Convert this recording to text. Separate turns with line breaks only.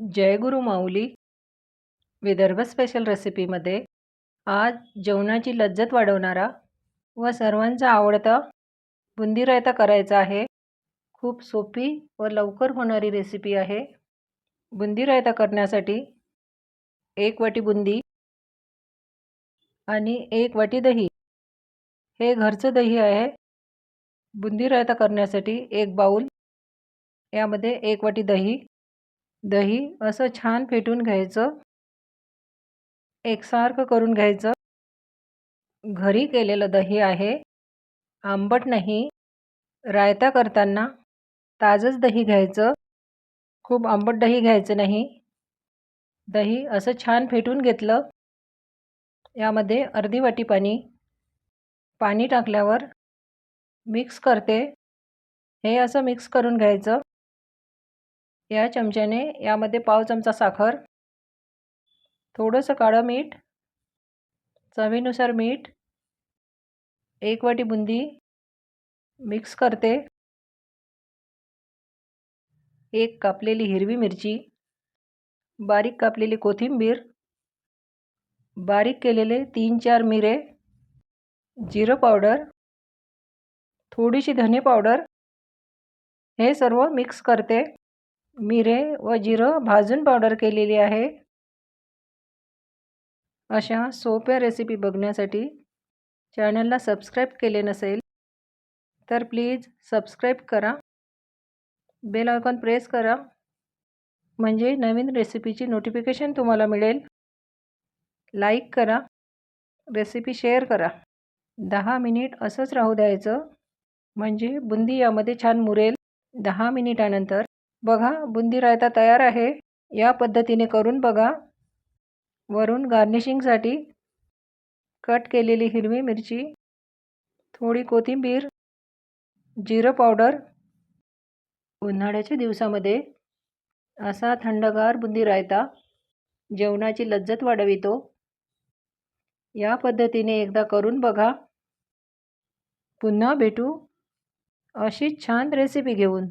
जय गुरु माऊली. Vidarbha special रेसिपीमध्ये आज जेवणाची लज्जत वाढवणारा व सर्वांचा आवडता बुंदी रायता करायचा आहे. खूप सोपी व लवकर होणारी रेसिपी आहे. बुंदी रायता करण्यासाठी एक वाटी बुंदी आणि एक वाटी दही. हे घरचं दही आहे. बुंदी रायता करण्यासाठी एक बाऊल यामध्ये एक वाटी दही दही असं छान फेटून घ्यायचं. एकसारखं करून घ्यायचं. घरी केलेलं दही आहे. आंबट नाही. रायता करताना ताजंच दही घ्यायचं. खूप आंबट दही घ्यायचं नाही. दही असं छान फेटून घेतलं. यामध्ये अर्धी वाटी पाणी पाणी टाकल्यावर मिक्स करते. हे असं मिक्स करून घ्यायचं. या चमच्याने यामध्ये पाव चमचा साखर थोडंसं काळं मीठ चवीनुसार मीठ एक वाटी बुंदी मिक्स करते. एक कापलेली हिरवी मिरची बारीक कापलेली कोथिंबीर बारीक केलेले तीन चार मिरे जिरं पावडर थोडीशी धने पावडर हे सर्व मिक्स करते. मिरे व जिरं भाजून पावडर केलेली आहे. अशा सोप्या रेसिपी बघण्यासाठी चॅनलला सबस्क्राईब केले नसेल तर प्लीज सबस्क्राईब करा. बेल आयकॉन प्रेस करा. म्हणजे नवीन रेसिपीची नोटिफिकेशन तुम्हाला मिळेल. लाईक करा. रेसिपी शेअर करा. दहा मिनिट असंच राहू द्यायचं. म्हणजे बुंदी यामध्ये छान मुरेल. दहा मिनिटानंतर बघा बुंदी रायता तयार आहे. या पद्धतीने करून बघा. वरून गार्निशिंगसाठी कट केलेली हिरवी मिरची थोडी कोथिंबीर जिरं पावडर उन्हाळ्याच्या दिवसामध्ये असा थंडगार बुंदी रायता जेवणाची लज्जत वाढवितो. या पद्धतीने एकदा करून बघा. पुन्हा भेटू अशीच छान रेसिपी घेऊन.